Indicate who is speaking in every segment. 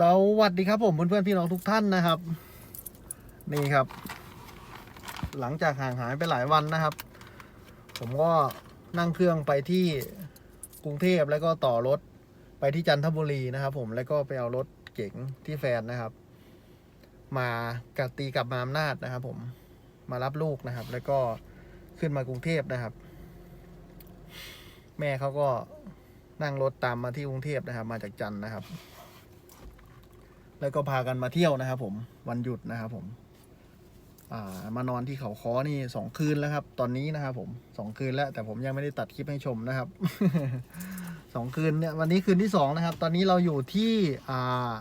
Speaker 1: สวัสดีครับผมเพื่อนๆพี่น้องทุกท่านนะครับ นี่ครับ หลังจากห่างหายไปหลายวันนะครับ ผมก็นั่งเครื่องไปที่กรุงเทพแล้วก็ต่อรถไปที่จันทบุรีนะครับ ผมแล้วก็ไปเอารถเก๋งที่แฟนนะครับ มากัตีกลับมาอำนาจนะครับ ผมมารับลูกนะครับ แล้วก็ขึ้นมากรุงเทพนะครับ แม่เขาก็นั่งรถตามมาที่กรุงเทพนะครับ มาจากจันทนะครับ แล้วก็พากันมาเที่ยวนะครับ ผมวันหยุดนะครับผม อ่ามานอนที่เขาค้อนี่สองคืนแล้วครับ ตอนนี้นะครับ ผมสองคืนแล้ว แต่ผมยังไม่ได้ตัดคลิปให้ชมนะครับสองคืนเนี่ยวันนี้คืนที่สองนะครับ ตอนนี้เราอยู่ที่อ่า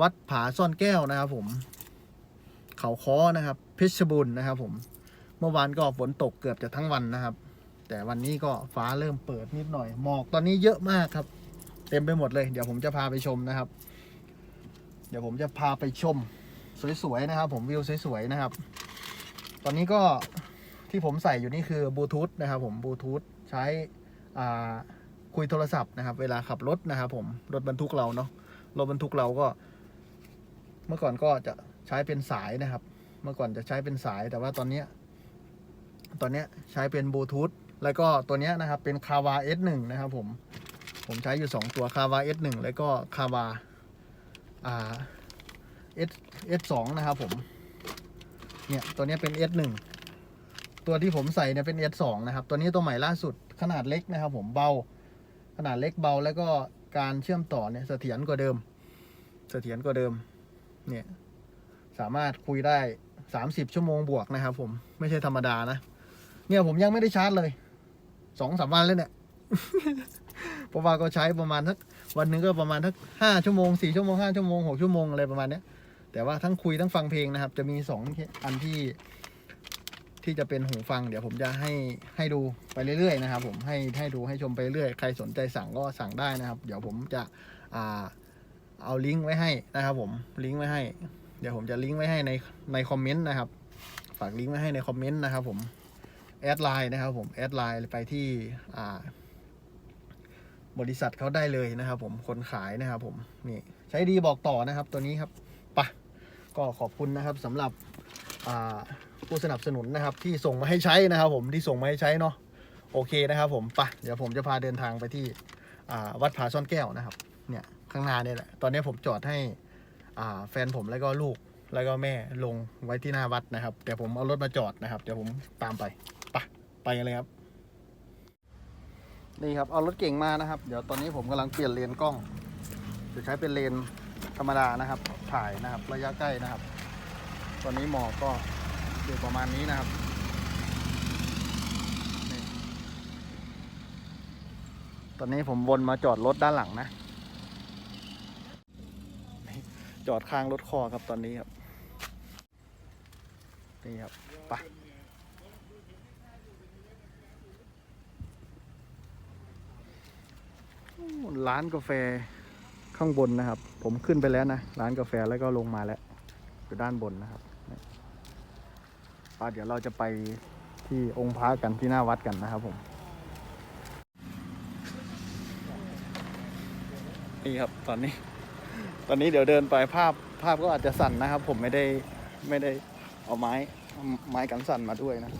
Speaker 1: วัดผาซ่อนแก้วนะครับ ผม เขาค้อนะครับ เพชรบุญนะครับ ผม เมื่อวานก็ฝนตกเกือบจะทั้งวันนะครับ แต่วันนี้ก็ฟ้าเริ่มเปิดนิดหน่อยหมอกตอนนี้เยอะมากครับ เต็มไปหมดเลย เดี๋ยวผมจะพาไปชมนะครับ เดี๋ยวผมจะพาไปชมสวยๆนะครับ ผมวิวสวยๆนะครับ ตอนนี้ก็ที่ผมใส่อยู่นี่คือบลูทูธนะครับ ผมบลูทูธใช้คุยโทรศัพท์นะครับ เวลาขับรถนะครับ ผมรถบรรทุกเราเนาะรถบรรทุกเราก็ เมื่อก่อนก็จะใช้เป็นสายนะครับ เมื่อก่อนจะใช้เป็นสายแต่ว่าตอนนี้ตอนนี้ใช้เป็นบลูทูธแล้วก็ตัวนี้นะครับเป็นคาวา S1 นะครับ ผมผมใช้อยู่ 2 ตัวคาวา S1 แล้วก็คาวา อ่า S S2 นะครับผม เนี่ยตัวนี้เป็น S1 ตัวที่ผมใส่เนี่ยเป็น S2 นะครับ ตัวนี้ตัวใหม่ล่าสุดขนาดเล็กนะครับ ผมเบา ขนาดเล็กเบาแล้วก็การเชื่อมต่อเนี่ยเสถียรกว่าเดิม เสถียรกว่าเดิม เนี่ยสามารถคุยได้30ชั่วโมงบวกนะครับ ผมไม่ใช่ธรรมดานะ เนี่ยผมยังไม่ได้ชาร์จเลยสองสามวันแล้วเนี่ยเพราะว่าก็ใช้ประมาณทัก วันหนึงก็ประมาณทักห้าชั่วโมงสี่ชั่วโมงห้าชั่วโมงหกชั่วโมงอะไรประมาณเนี้ย แต่ว่าทั้งคุยทั้งฟังเพลงนะครับ จะมีสองอันที่ ที่จะเป็นหูฟัง เดี๋ยวผมจะให้ให้ดูไปเรื่อยๆนะครับ ผมให้ให้ดูให้ชมไปเรื่อยใครสนใจสั่งก็สั่งได้นะครับ เดี๋ยวผมจะอ่าเอาลิงก์ไว้ให้นะครับ ผมลิงก์ไว้ให้ เดี๋ยวผมจะลิงก์ไว้ให้ในในคอมเมนต์นะครับ ฝากลิงก์ไว้ให้ในคอมเมนต์นะครับ ผมแอดไลน์นะครับ ผมแอดไลน์ไปที่อ่า บริษัทเขาได้เลยนะครับ ผมคนขายนะครับ ผมนี่ใช้ดีบอกต่อนะครับ ตัวนี้ครับปะก็ขอบคุณนะครับสำหรับผู้สนับสนุนนะครับ ที่ส่งมาให้ใช้นะครับ ผมที่ส่งมาให้ใช้เนาะโอเคนะครับ ผมปะเดี๋ยวผมจะพาเดินทางไปที่วัดผาซ่อนแก้วนะครับ เนี่ยข้างหน้าเนี่ยแหละตอนนี้ผมจอดให้แฟนผมแล้วก็ลูกแล้วก็แม่ลงไว้ที่หน้าวัดนะครับ เดี๋ยวผมเอารถมาจอดนะครับ เดี๋ยวผมตามไปปะไปกันเลยครับ นี่ครับเอารถเก่งมานะครับ เดี๋ยวตอนนี้ผมกำลังเปลี่ยนเลนกล้องจะใช้เป็นเลนธรรมดานะครับ ถ่ายนะครับระยะใกล้นะครับ ตอนนี้หมอกก็อยู่ประมาณนี้นะครับตอนนี้ผมวนมาจอดรถด้านหลังนะ จอดข้างรถคอครับตอนนี้ครับ นี่ครับไป ร้านกาแฟข้างบนนะครับ ผมขึ้นไปแล้วนะ ร้านกาแฟแล้วก็ลงมาแล้ว อยู่ด้านบนนะครับป้าเดี๋ยวเราจะไปที่องค์พระกันที่หน้าวัดกันนะครับผม นี่ครับตอนนี้ ตอนนี้เดี๋ยวเดินไปภาพภาพก็อาจจะสั่นนะครับ ผมไม่ได้ไม่ได้เอาไม้ไม้กันสั่นมาด้วยนะ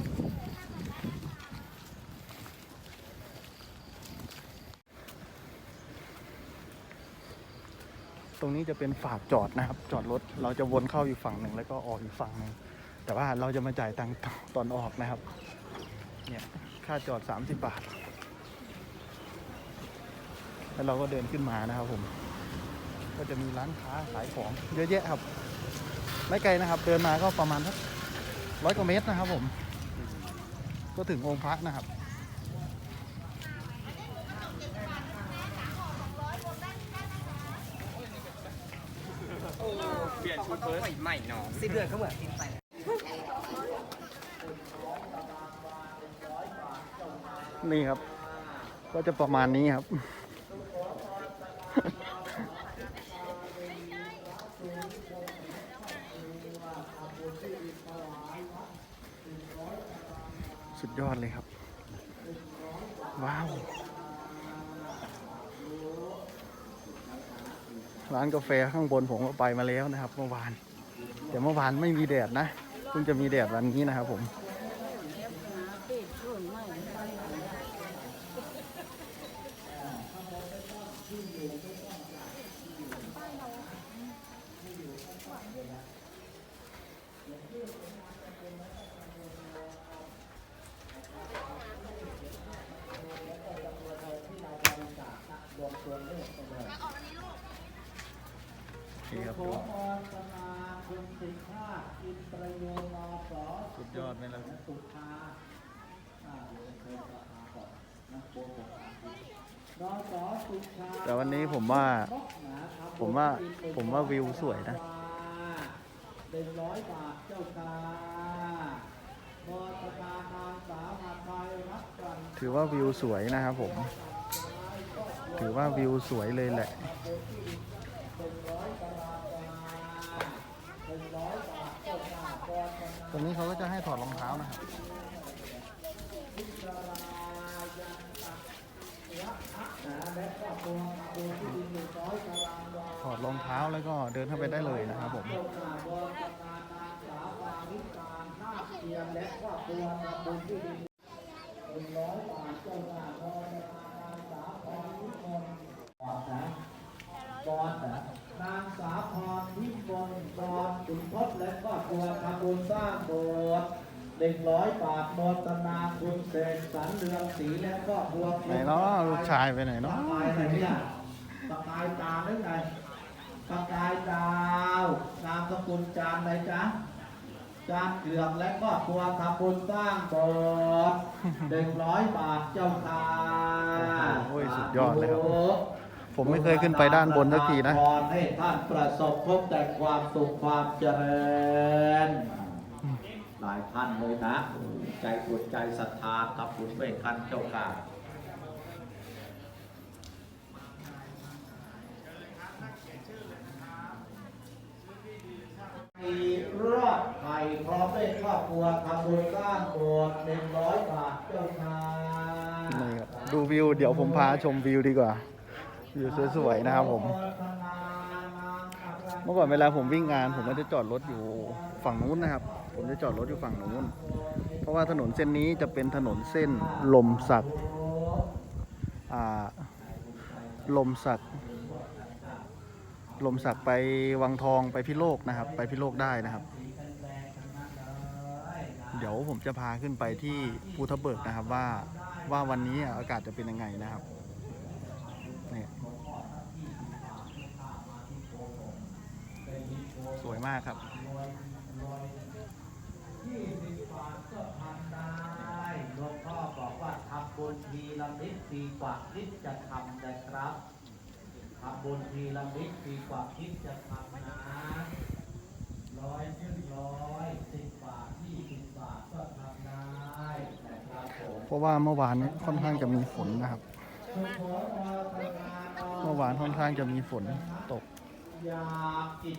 Speaker 1: ตรงนี้จะเป็นฝากจอดนะครับ จอดรถเราจะวนเข้าอีกฝั่งหนึ่งแล้วก็ออกอีกฝั่งหนึ่งแต่ว่าเราจะมาจ่ายตังค์ตอนออกนะครับ เนี่ยค่าจอด 30 บาท แล้วเราก็เดินขึ้นมานะครับผม ก็จะมีร้านค้าขายของเยอะแยะครับ ไม่ไกลนะครับ เดินมาก็ประมาณสักร้อยกว่าเมตรนะครับผม ก็ถึงองค์พระนะครับ
Speaker 2: เปลี่ยนชุดเฟิร์ส ใหม่น้อง
Speaker 3: สิบเดือนเขาเหมือนกินไป
Speaker 1: นี่ครับ ก็จะประมาณนี้ครับ สุดยอดเลยครับ ว้าว ร้านกาแฟข้างบนผมก็ไปมาแล้วนะครับเมื่อวาน แต่เมื่อวานไม่มีแดดนะเพิ่งจะมีแดดวันนี้นะครับผม นี่ครับดูสุดยอดไหมล่ะ แต่วันนี้ผมว่า ผมว่าผมว่าวิวสวยนะ
Speaker 3: หนึ่งร้อยบาทเจ้าค่ะบอสตานางสาวหาไทยรับกัน
Speaker 1: ถือว่าวิวสวยนะครับผม ถือว่าวิวสวยเลยแหละตรงนี้เขาก็จะให้ถอดรองเท้านะครับ ถอดรองเท้าแล้วก็เดินเข้าไปได้เลยนะครับผม
Speaker 3: บอสนะบอนะนางสาวพรพิมลบอสขุนทศและครอบครัวทำบุญสร้างโบสถ์ หนึ่งร้อยบาทโมตนาคุณเสกสรรเรืองศรีและครอบครัว
Speaker 1: ไหนเนาะลูกชายไปไหน
Speaker 3: ปา
Speaker 1: เนาะ
Speaker 3: กายอะไรเนี่ยปากกายตาหรือไงปากกายดาวนามสกุลจานอะไรจ๊ะจานเกือกและครอบครัวทำบุญสร้างโบสถ์หนึ่งร้อยบาทเจ้าค่ะ
Speaker 1: โอ้โหสุดยอดเลยครับ ผมไม่เคยขึ้นไปด้านบนสักทีนะ
Speaker 3: ขอให้ท่านประสบพบแต่ความสุขความเจริญ หลายท่านเลยนะ ใจบุญใจศรัทธากับบุญเวทท่านเจ้าค่ะมีรอดไข่พร้อมด้วยครอบครัวทำบุญสร้างโบสถ์หนึ่งร้อยบาทเจ้าค่ะ
Speaker 1: นี่ครับดูวิว เดี๋ยวผมพาชมวิวดีกว่า วิวสวยๆนะครับผม เมื่อก่อนเวลาผมวิ่งงาน ผมก็จะจอดรถอยู่ฝั่งนู้นนะครับ ผมจะจอดรถอยู่ฝั่งนู้น เพราะว่าถนนเส้นนี้จะเป็นถนนเส้นลมสักลมสักลมสักไปวังทองไปพิโลกนะครับ ไปพิโลกได้นะครับ เดี๋ยวผมจะพาขึ้นไปที่ภูทะเบิกนะครับว่าว่าวันนี้อากาศจะเป็นยังไงนะครับนี่สวยมากครับ
Speaker 3: ยี่สิบบาทก็ทำได้หลวงพ่อบอกว่าทำบุญทีละนิดดีกว่าคิดจะทำนะครับทำบุญทีละนิดดีกว่าคิดจะทำนะร้อยขึ้นร้อยสิบบาทยี่สิบบาทก็ทำได้นะครับผม
Speaker 1: เพราะว่าเมื่อวานนี้ค่อนข้างจะมีฝนนะครับ
Speaker 3: สุโขทัยทำงาน
Speaker 1: เมื่อวานค่อนข้างจะมีฝนตก
Speaker 3: อยากจิต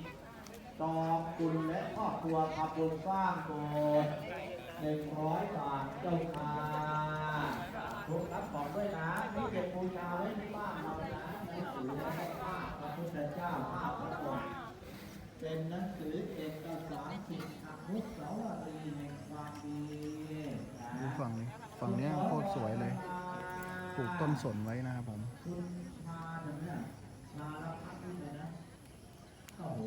Speaker 3: ตอคุณและครอบครัวทำบุญสร้างโบสถ์หนึ่งร้อยบาทเจ้าค่ะทุกรับบอกด้วยนะนี่เก็บบูชาไว้ในบ้านเรานะหนังสือและภาพพระพุทธเจ้าภาพพระองค์เป็นหนังสือเอกสารสิทธิอนุสาวรีย์แห่งความดีนะ
Speaker 1: ดูฝั่งนี้ฝั่งเนี้ยโคตรสวยเลย ปลูกต้นสนไว้นะครับผม
Speaker 3: คุณชาเนี่ยนาลพัฒน์นี่เลยนะโอ้โห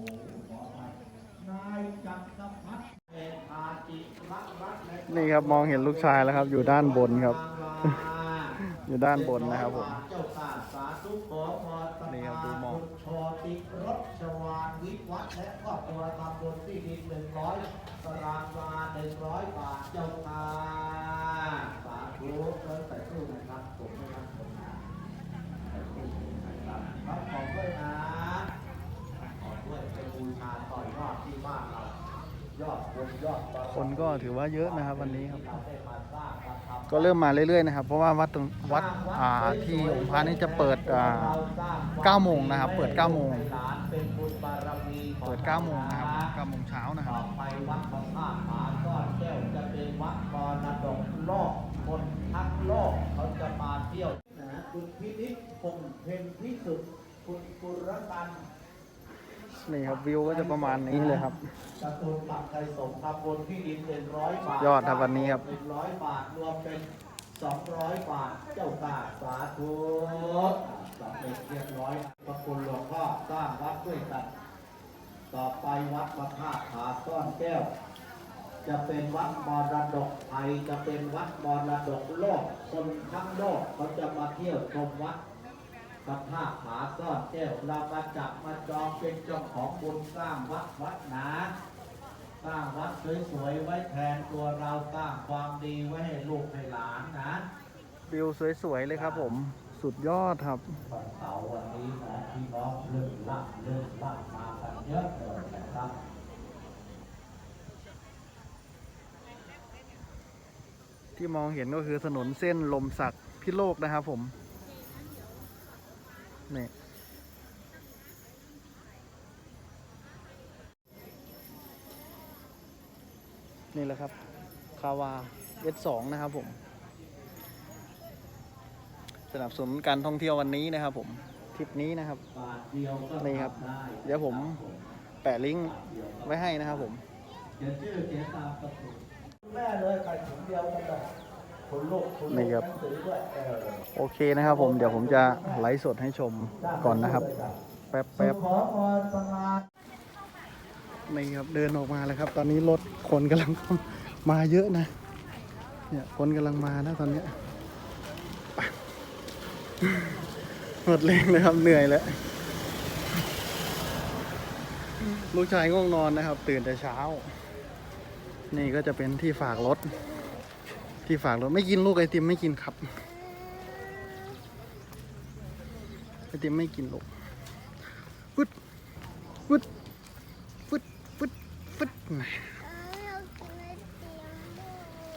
Speaker 3: นายจักรพัฒน์เอตาจิรักรักและ
Speaker 1: นี่ครับมองเห็นลูกชายแล้วครับ อยู่ด้านบนครับ อยู่ด้านบนนะครับผม
Speaker 3: เจ้าข้าสาธุขอพรต
Speaker 1: นี่ครับดูหมอก
Speaker 3: คุณชอติรถชวานวิวัฒน์และครอบครัวทำบุญที่ดินหนึ่งร้อยตารางวาหนึ่งร้อยบาทเจ้าค่ะสาธุเริ่มใส่ตู้นะครับผมไม่รับผมนะใส่ตู้นะครับรับของด้วยนะ ขอด้วยไปบูชาต่อยอดที่บ้านเรา ยอดบุญยอดบารมี
Speaker 1: คนก็ถือว่าเยอะนะครับวันนี้ครับ
Speaker 3: ที่เราได้มาสร้างมาทำ
Speaker 1: ก็เริ่มมาเรื่อยๆนะครับ เพราะว่าวัดตรงวัดอ่าที่องค์พระนี่จะเปิดอ่า9โมงนะครับ เปิด9โมง
Speaker 3: ให้หลานเป็นบุญบารมีของ
Speaker 1: เปิด9โมงนะครับ9โมงเช้านะค
Speaker 3: ต่
Speaker 1: รั
Speaker 3: อบไปวัดพระธาตุผาก้อนแก้วจะเป็นวัดมรดกโลกคนทั้งโลกเขาจะมาเที่ยวนะคุณพินิจคงเพ็ญพิสุทธิ์คุณกุรกัน
Speaker 1: นี่ครับวิวก็จะประมาณนี้เลยครับ
Speaker 3: การ์ตูนปักไทยสงฆ์ครับบนที่ดินเป็นร้อยบาท
Speaker 1: ยอดครับวันนี้ครับ
Speaker 3: เป็นร้อยบาทรวมเป็นสองร้อยบาทเจ้าตาสาธุสำเร็จเรียบร้อยพระคุณหลวงพ่อสร้างวัดด้วยกัน ต่อไปวัดพระธาตุผาซ่อนแก้ว จะเป็นวัดมรดกไทยจะเป็นวัดมรดกโลกคนทั้งโลกเขาจะมาเที่ยวชมวัด พระธาตุผาซ่อนแก้วเรามาจับมาจองเป็นเจ้าของบุญสร้างวัดวัดหนา สร้างวัดสวยๆไว้แทนตัวเราสร้างความดีไว้ให้ลูกให้หลานนะ
Speaker 1: วิวสวยๆเลยครับผม สุดยอดครับ
Speaker 3: วันเสาร์วันนี้นะพี่น้องเริ่มละเริ่มละมากันเยอะเลยนะครับ
Speaker 1: ที่มองเห็นก็คือถนนเส้นลมสักพิโลกนะครับผม นี่นี่แหละครับ คาวา S2 นะครับผม สนับสนุนการท่องเที่ยววันนี้นะครับผม ทริปนี้นะครับ นี่ครับ เดี๋ยวผมแปะลิงก์ไว้ให้นะครับผม
Speaker 3: แม่เลยไปถุงเดียวกันเลย นลูกคน
Speaker 1: นี่
Speaker 3: ลูก
Speaker 1: ครับ
Speaker 3: หนังสือด้วยเออ
Speaker 1: โอเคนะครับผมเดี๋ยวผมจะไลฟ์สดให้ชมก่อนนะครับ แป๊บ
Speaker 3: สุ
Speaker 1: แป๊บ
Speaker 3: ขอพรสมา
Speaker 1: นี่ครับเดินออกมาแล้วครับ ตอนนี้รถคนกำลังมาเยอะนะ เนี่ยคนกำลังมานะตอนเนี้ยไปหมดแรงเลยครับเหนื่อยแล้วลูกชายง่วงนอนนะครับ ตื่นแต่เช้า นี่ก็จะเป็นที่ฝากรถ ที่ฝากรถไม่กินลูกไอติมไม่กินครับไอติมไม่กินลูกฟึดฟึดฟึดฟึดฟึด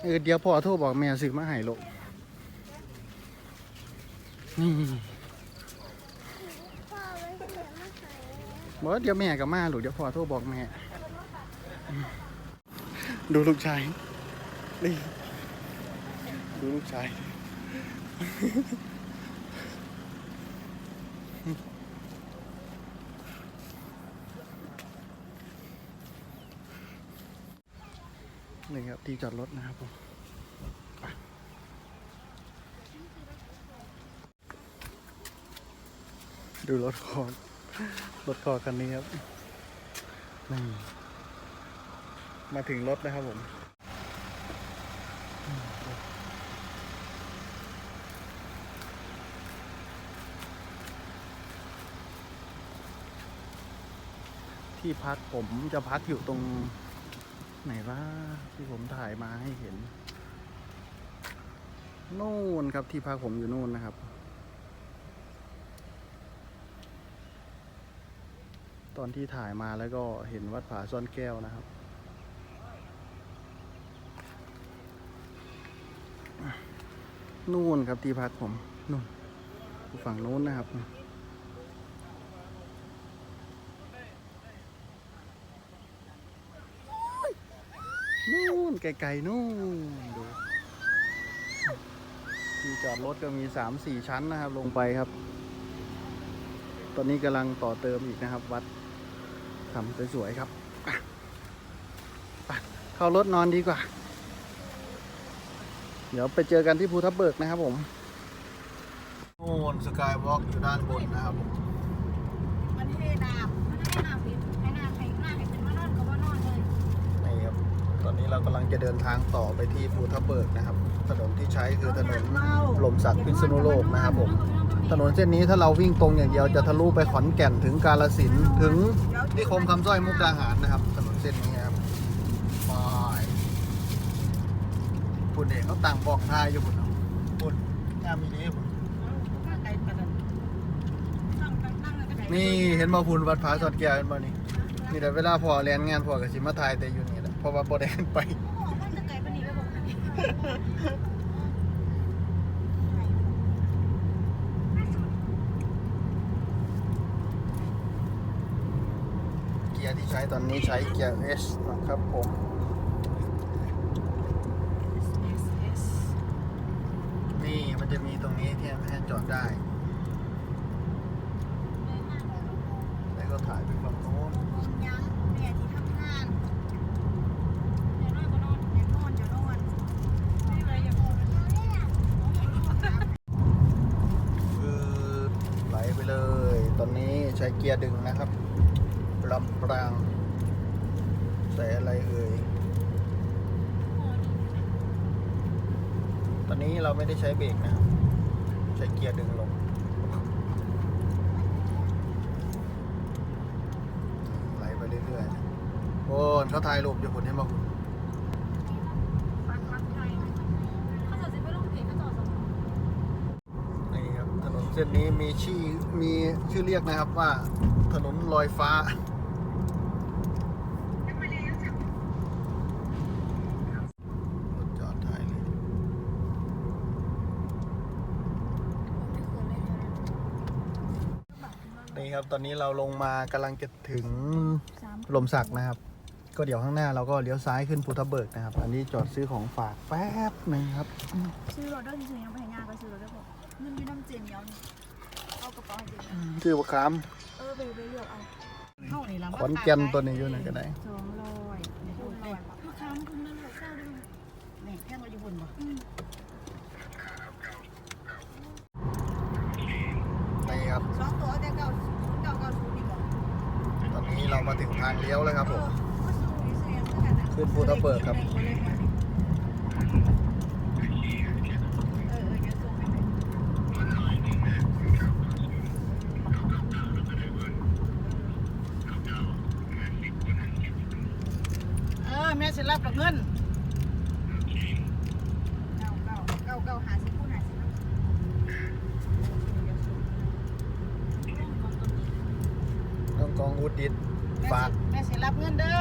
Speaker 1: เออเดี๋ยวพ่อโทรบอกแม่ซื้อมาให้ลูกนี่บอกเดี๋ยวแม่กับมาลูกเดี๋ยวพ่อโทรบอกแม่ ดูลูกชายนี่ ดูลูกชาย นี่ครับที่จอดรถนะครับผมดูรถคอรถคอคันนี้ครับนี่มาถึงรถนะครับผม ที่พักผมจะพักอยู่ตรงไหนว่าที่ผมถ่ายมาให้เห็นนู่นครับที่พักผมอยู่นู่นนะครับ ตอนที่ถ่ายมาแล้วก็เห็นวัดผาซ่อนแก้วนะครับนู่นครับที่พักผมนู่นฝั่งนู้นนะครับ นู่น ไกลๆนู่นดูที่จอดรถก็มีสามสี่ชั้นนะครับ ลงไปครับ ตอนนี้กำลังต่อเติมอีกนะครับ วัดทำสวยๆครับอะไปเข้ารถนอนดีกว่า เดี๋ยวไปเจอกันที่ภูทับเบิกนะครับผมโน่นสกายวอล์กอยู่ด้านบนนะครับผม
Speaker 4: มันเทน้ำมันให้น้ำปิด นนี้เรา
Speaker 1: กำลังจะเดินทางต่อไปที่ภูทับเบิกนะครับ ถนนที่ใช้คือถนนลมสักพิษณุโลกนะครับผม ถนนเส้นนี้ถ้าเราวิ่งตรงอย่างเดียวจะทะลุไปขอนแก่นถึงกาลสินธุ์ถึงนิคมคำสร้อยมุกดาหารนะครับ ถนนเส้นนี้ครับไปปุ่นเอกเขาต่างบอกทายอยู่ปุ่นเนาะปุ่นงามมีนี้ปุ่นนี่เห็นบ่ปุ่นวัดผาสอดแก้วเห็นบ่นี่นี่แต่เวลาพอเรียนงานพอกับสิมาทายแต่อยู่นี่แหละ เพราะว่าบ่ได้ขึ้นไป
Speaker 4: มันจะไกลปานนี้ไปบอกกัน
Speaker 1: เกียร์ที่ใช้ตอนนี้ใช้เกียร์ S นะครับผม นี่มันจะมีตรงนี้ที่ให้จอดได้ แล้วก็ถ่ายไปฝั่งโน้น ใช้เกียร์ดึงนะครับลำปรางใส่อะไรเอ่ย ตอนนี้เรา ไม่ได้ใช้เบรกนะครับ ใช้เกียร์ดึงลงไหลไปเรื่อยๆ โอ้เขาถ่ายรูปอยู่คนให้มาคุณนี่ครับถนนเส้นนี้มีชื่อมีชื่อเรียกนะครับว่าถนนลอยฟ้า รถจอดถ่ายเลย นี่ ครับ ตอนนี้เราลงมากำลังจะถึง
Speaker 4: สาม
Speaker 1: ลมสักนะครับ ก็เดี๋ยวข้างหน้าเราก็เลี้ยวซ้ายขึ้นภูทับเบิกนะครับ อันนี้จอดซื้อของฝากแป๊บหนึ่งครับ
Speaker 4: ซื้อรถด้วยจริงๆยังไปงานก็ซื้อรถได้บอกเงินอยูน้ำเจมเดียวนี่เอากระเป๋าให้เจมเดียว
Speaker 1: ซื้อบักขาม
Speaker 4: เออไปไปเลือกเอาเท่านี้ละ
Speaker 1: ขอนแก่นตัวนี้อยู่ไหนก็ได้
Speaker 4: สองร้อยโอ้ยราคามันคุ้มนั่นเลยเก้าด้วยนี่แค่เราอยู่บนบ่
Speaker 1: นี่ครับ
Speaker 4: สองตัวแต่เก้าเก้าเก้าศูนย์ดีกว่า
Speaker 1: ตอ นนี้เรามาถึงทางเลี้ยวแล้วครับผม
Speaker 4: ก็ซื้อเสียงเท่ากันนะ
Speaker 1: ขึ้นภูทับเบิกครับ
Speaker 4: เออเออเดี๋ยวส่งให้
Speaker 5: เออแม่สิรับกับเงิน
Speaker 4: เก้าเก้าเก้าเก้าหาสิบคู่หาสิบ
Speaker 1: ต้องกองอุดดิด
Speaker 5: แม่
Speaker 1: ฝาก
Speaker 5: แม่สิรับเงินเด้อ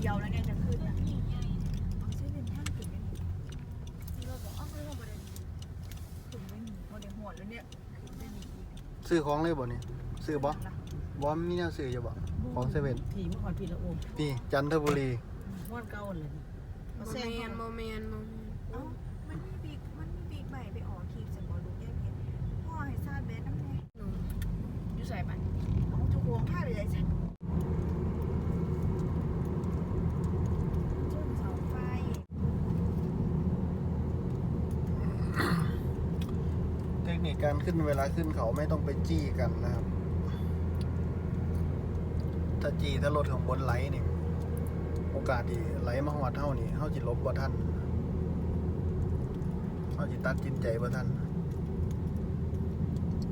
Speaker 4: เดียวแล้วแกจะขึ้นอะเอาซื้อเป็นท่านถึงไหมเราบอกอ้าวไม่ต้องประเด็นถึงไม่มีประเด็นหัวแล้วเนี่ยไม่มีอีก
Speaker 1: ซื้อของเลยบ่นี่ซื้อบ่บ่มีแนวซื้ออยู่บ่ของเซเว่น
Speaker 5: ผีเมื่อก่อนผีละโอม
Speaker 1: นี่จันทบุรี
Speaker 5: ม้วนเก่าเลย
Speaker 4: โม
Speaker 5: มาแซง
Speaker 4: เมนโมเมนโมเมนเอ้ามันมีปีกมันมีปีกใหม่ไปออกคีบจากบอลูกแยกเพชรพ่อให้ซาดเบสน้ำแน่
Speaker 5: อยู่ใส่มัน
Speaker 4: เอาจะห่วงผ้าเลยฉันจนเสาไฟ
Speaker 1: เท คนิคการขึ้นเวลาขึ้นเขาไม่ต้องไปจี้กันนะครับ ถ้าจี้ถ้ารถของบนไหลนี่โอกาสที่ไหลมาหัวเท่านี่เท่าจิลบบ่ท่านเท่าจิตัดจินใจบ่ท่าน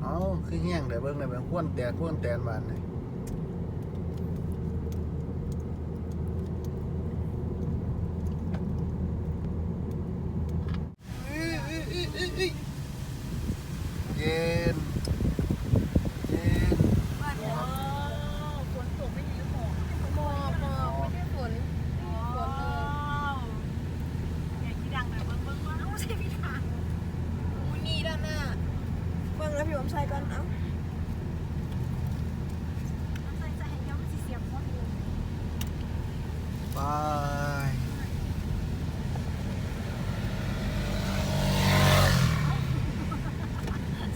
Speaker 1: เอาคือแห้งแต่เบิ้งได้เบิ้งควนแตกควนแตนบานเลยเย็น เย็น
Speaker 4: ฝนตกไม่ดีหมอกหมอกหมอกไม่ได้ฝนฝนเลยใหญ่ที่ดังเลยเบิ้งเบิ้งเบิ้งเอ้าใช่พี่ทางอูนี่ด้านหน้าเบิ้งแล้วพี่ผมใส่ก่อนเอ้าใส่ใส่ให้ย้อมสีเสียบหมดเลย
Speaker 1: ไป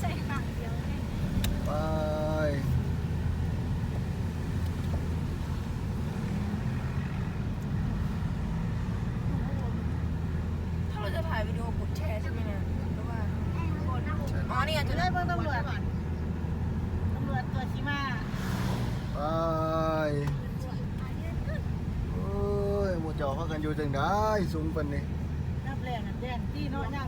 Speaker 4: ใส่ขางเดียวเลย
Speaker 1: ไป
Speaker 4: ถ้าเราจะถ่ายวิดีโอกดแชร์ใช่ไหมเนี่ยหรือว่าอ๋อนี่อาจจะได้เพิ่มตำรวจ
Speaker 5: ตำรวจตัวชิมา
Speaker 1: ไปโอ้ยหมูจอเขา กันอยู่จังได้สูงปานนี้
Speaker 5: นับแรงน่ะแรงที่น้อยนับ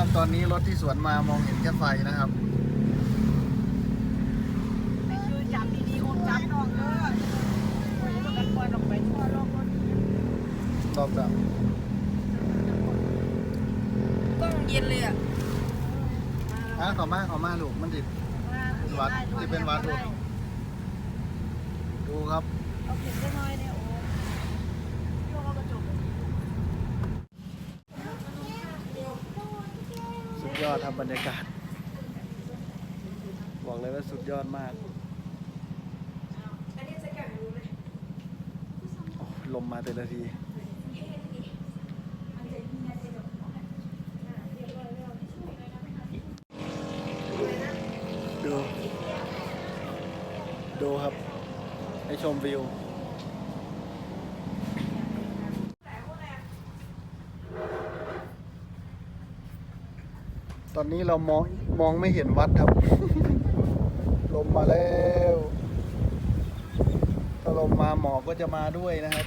Speaker 4: ครับ ตอนนี้รถที่สวนมา
Speaker 1: มองเห็นแค่ไฟนะครับตอบแบบกล้องเย็นเลยอะ
Speaker 5: อะ
Speaker 1: ขอมาขอมาลูกมันดิดวัดที่เป็นวัด
Speaker 5: ลูก
Speaker 1: บรรยากาศบอกเลยว่าสุดยอดมากลมมาแต่ละทีดู ดูครับ ให้ชมวิว อนนี้เรามองมองไม่เห็นวัดครับ ลมมาแล้วถ้าลมมาหมอกก็จะมาด้วยนะครับ